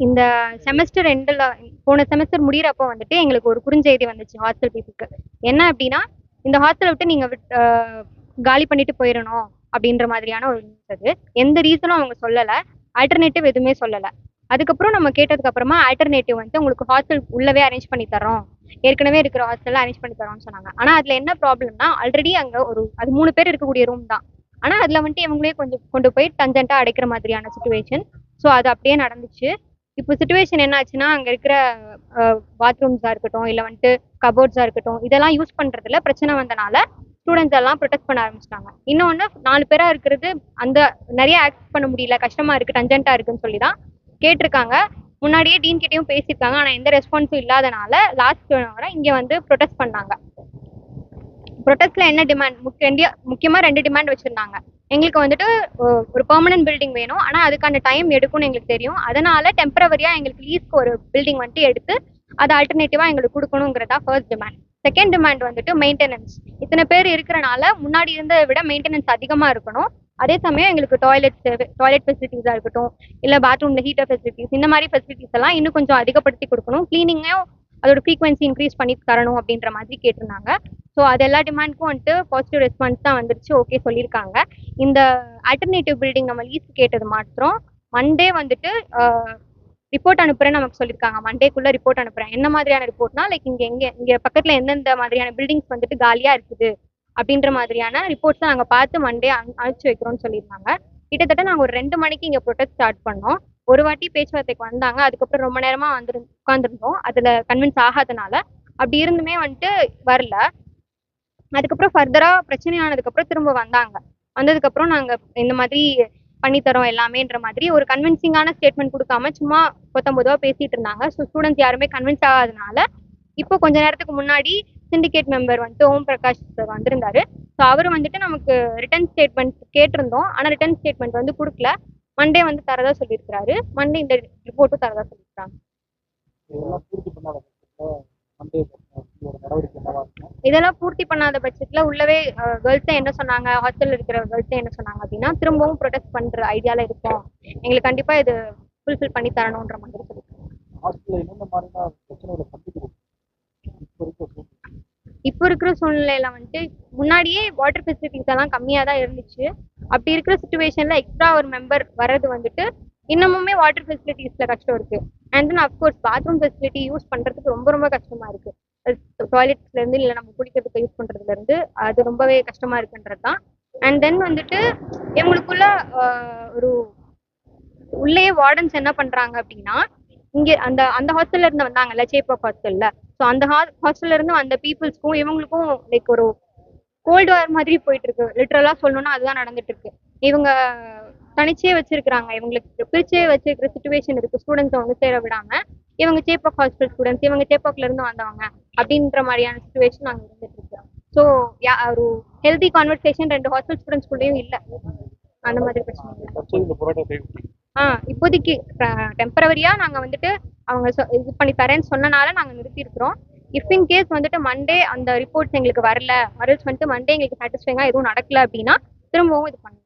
இந்த செமஸ்டர் எண்டில் போன செமஸ்டர் முடியிறப்போ வந்துட்டு எங்களுக்கு ஒரு குறுஞ்செய்தி வந்துச்சு ஹாஸ்டல் பீப்புக்கு என்ன அப்படின்னா இந்த ஹாஸ்டலை விட்டு நீங்கள் காலி பண்ணிட்டு போயிடணும் அப்படின்ற மாதிரியான ஒரு நியூஸ் அது. எந்த ரீசனும் அவங்க சொல்லலை. ஆல்டர்னேட்டிவ் எதுவுமே சொல்லலை. அதுக்கப்புறம் நம்ம கேட்டதுக்கு அப்புறமா ஆல்டர்னேட்டிவ் வந்துட்டு உங்களுக்கு ஹாஸ்டல் உள்ளவே அரேஞ்ச் பண்ணி தரோம் ஏற்கனவே இருக்கிற ஹாஸ்டல்ல அரேஞ்ச் பண்ணி தரோம்னு சொன்னாங்க. ஆனா அதுல என்ன ப்ராப்ளம்னா ஆல்ரெடி அங்க ஒரு அது மூணு பேர் இருக்கக்கூடிய ரூம் தான். ஆனா அதுல வந்துட்டு இவங்களே கொஞ்சம் கொண்டு போய் டஞ்சென்ட்டா அடைக்கிற மாதிரியான சுச்சுவேஷன் ஸோ அது அப்படியே நடந்துச்சு. இப்போ சுச்சுவேஷன் என்ன ஆச்சுன்னா அங்க இருக்கிற பாத்ரூம்ஸா இருக்கட்டும் இல்ல வந்துட்டு கபோர்ட்ஸா இருக்கட்டும் இதெல்லாம் யூஸ் பண்றதுல பிரச்சனை வந்தனால ஸ்டூடெண்ட்ஸ் எல்லாம் ப்ரொடெக்ட் பண்ண ஆரம்பிச்சிட்டாங்க. இன்னொன்னு நாலு பேரா இருக்கிறது அந்த நிறைய ஆக்ட் பண்ண முடியல கஷ்டமா இருக்கு டஞ்சென்ட்டா இருக்குன்னு சொல்லி தான் கேட்டிருக்காங்க. முன்னாடியே டீன் கிட்டயும் பேசியிருக்காங்க ஆனா எந்த ரெஸ்பான்ஸும் இல்லாதனால லாஸ்ட் வர இங்க வந்து ப்ரொடெஸ்ட் பண்ணாங்க. ப்ரொட்டஸ்ட்ல என்ன டிமாண்ட் முக்கிய முக்கியமா ரெண்டு டிமாண்ட் வச்சிருந்தாங்க. எங்களுக்கு வந்துட்டு ஒரு பெர்மனன்ட் பில்டிங் வேணும். ஆனா அதுக்கான டைம் எடுக்கும்னு எங்களுக்கு தெரியும். அதனால டெம்பரவரியா எங்களுக்கு லீஸ்க்கு ஒரு பில்டிங் வந்துட்டு எடுத்து அதை ஆல்டர்னேட்டிவா எங்களுக்கு கொடுக்கணுங்கிறதா ஃபர்ஸ்ட் டிமாண்ட் செகண்ட் டிமாண்ட் வந்துட்டு மெயின்டெனன்ஸ் இத்தனை பேர் இருக்கிறனால முன்னாடி இருந்ததை விட மெயின்டெனன்ஸ் அதிகமா இருக்கணும். அதே சமயம் எங்களுக்கு டாய்லெட் டாய்லெட் ஃபெசிலிட்டிஸா இருக்கட்டும் இல்ல பாத்ரூம்ல ஹீட்டர் ஃபெசிலிட்டிஸ் இந்த மாதிரி ஃபெசிலிட்டிஸ் எல்லாம் இன்னும் கொஞ்சம் அதிகப்படுத்தி கொடுக்கணும். கிளீனிங்கையும் அதோட ஃப்ரீக்வன்சி இன்க்ரீஸ் பண்ணி தரணும் அப்படின்ற மாதிரி கேட்டிருந்தாங்க. ஸோ அது எல்லா டிமாண்ட்க்கும் வந்துட்டு பாசிட்டிவ் ரெஸ்பான்ஸ் தான் வந்துருச்சு. ஓகே சொல்லியிருக்காங்க இந்த ஆல்டர்னேட்டிவ் பில்டிங் நம்ம லீஸ் கேட்டது மாத்திரம் மண்டே வந்துட்டு ரிப்போர்ட் அனுப்புறேன்னு நமக்கு சொல்லியிருக்காங்க மண்டேக்குள்ள ரிப்போர்ட் அனுப்புறேன். என்ன மாதிரியான ரிப்போர்ட்னா லைக் இங்க எங்க இங்க பக்கத்துல எந்தெந்த மாதிரியான பில்டிங்ஸ் வந்துட்டு காலியா இருக்குது அப்படின்ற மாதிரியான ரிப்போர்ட்ஸ் நாங்கள் பார்த்து மண்டே அனுப்பிச்சு வைக்கிறோம்னு சொல்லியிருந்தாங்க. கிட்டத்தட்ட நாங்கள் ஒரு ரெண்டு மணிக்கு இங்கே ப்ரொட்டஸ்ட் ஸ்டார்ட் பண்ணோம். ஒரு வாட்டி பேச்சுவார்த்தைக்கு வந்தாங்க. அதுக்கப்புறம் ரொம்ப நேரமாக வந்து உட்காந்துருந்தோம் அதில் கன்வின்ஸ் ஆகாதனால. அப்படி இருந்துமே வந்துட்டு வரல. அதுக்கப்புறம் ஃபர்தராக பிரச்சனை ஆனதுக்கப்புறம் திரும்ப வந்தாங்க. வந்ததுக்கப்புறம் நாங்கள் இந்த மாதிரி பண்ணி தரோம் எல்லாமேன்ற மாதிரி ஒரு கன்வின்சிங்கான ஸ்டேட்மெண்ட் கொடுக்காம சும்மா பொத்தம்பதுவா பேசிட்டு இருந்தாங்க. ஸோ ஸ்டூடெண்ட்ஸ் யாருமே கன்வின்ஸ் ஆகாதனால இப்போ கொஞ்ச நேரத்துக்கு முன்னாடி சிண்டிகேட் மெம்பர் வந்துட்டு ஓம் பிரகாஷ் சார் வந்திருந்தாரு. ஸோ அவர் வந்துட்டு நமக்கு ரிட்டர்ன் ஸ்டேட்மெண்ட் கேட்டிருந்தோம். ஆனால் ரிட்டர்ன் ஸ்டேட்மெண்ட் வந்து கொடுக்கல. மண்டே வந்து தரதா சொல்லியிருக்கிறாரு. மண்டே இந்த ரிப்போர்ட்டும் தரதா சொல்லியிருக்காங்க இதெல்லாம் பூர்த்தி பண்ணாத பட்சத்தில் உள்ளவே கேர்ள்ஸே என்ன சொன்னாங்க? ஹாஸ்டல்ல இருக்கிற கேர்ள்ஸே என்ன சொன்னாங்க அப்படின்னா திரும்பவும் ப்ரொடெக்ட் பண்ற ஐடியால இருக்கோம். எங்களுக்கு கண்டிப்பா இது ஃபுல்ஃபில் பண்ணி தரணுன்ற மாதிரி சொல்லியிருக்காங்க இப்போ இருக்கிற சூழ்நிலையில. வந்துட்டு முன்னாடியே வாட்டர் ஃபெசிலிட்டிஸ் எல்லாம் கம்மியா தான் இருந்துச்சு. அப்படி இருக்கிற சுச்சுவேஷன்ல எக்ஸ்ட்ரா ஒரு மெம்பர் வர்றது வந்துட்டு இன்னமுமே வாட்டர் ஃபெசிலிட்டிஸ்ல கஷ்டம் இருக்கு. And then of course bathroom facility use பண்றதுக்கு ரொம்ப ரொம்ப கஷ்டமா இருக்கு. டாய்லெட்ஸ்ல இருந்து இல்ல நம்ம குடிக்கிறதுக்கு யூஸ் பண்றதுல இருந்து அது ரொம்பவே கஷ்டமா இருக்குன்றது தான். அண்ட் தென் வந்துட்டு இவங்களுக்குள்ள ஒரு உள்ளே வார்டன்ஸ் என்ன பண்றாங்க அப்படின்னா இங்க அந்த அந்த ஹாஸ்டல்ல இருந்து வந்தாங்கல்ல சேப்பாக் ஹாஸ்டல்ல ஸோ அந்த ஹாஸ்டல்ல இருந்து வந்த பீப்புள்ஸ்க்கும் இவங்களுக்கும் லைக் ஒரு கோல்டு வார் மாதிரி போயிட்டு இருக்கு. லிட்டரலா சொல்லணும்னா அதுதான் நடந்துட்டு இருக்கு இவங்க தனிச்சே வச்சிருக்கிறாங்க. இவங்களுக்கு பிரிச்சே வச்சிருக்கிற சுச்சுவேஷன் இருக்கு. ஸ்டூடெண்ட்ஸை வந்து சேர விடாம இவங்க சேப்பாக் ஹாஸ்டல் ஸ்டூடெண்ட்ஸ் இவங்க சேப்பாக்ல இருந்து வந்தவங்க. அப்படின்ற மாதிரியான சுச்சுவேஷன் அங்க இருந்துட்டு இருக்கு ஸோ ஒரு ஹெல்தி கான்வர்சேஷன் ரெண்டு ஹாஸ்டல் ஸ்டூடெண்ட்ஸ்குள்ளேயும் இல்லை. அந்த மாதிரி பிரச்சனை இல்லை. ஆ இப்போதைக்கு டெம்பரவரியா நாங்க வந்துட்டு அவங்க இது பண்ணி தரேன்னு சொன்னனால நாங்க நிறுத்தி இருக்கிறோம் இஃப் இன் கேஸ் வந்துட்டு மண்டே அந்த ரிப்போர்ட்ஸ் எங்களுக்கு வரல வரல்ஸ் வந்துட்டு மண்டே எங்களுக்கு சாட்டிஸ்ஃபைங்கா எதுவும் நடக்கல அப்படின்னா திரும்பவும் இது பண்ணுவோம்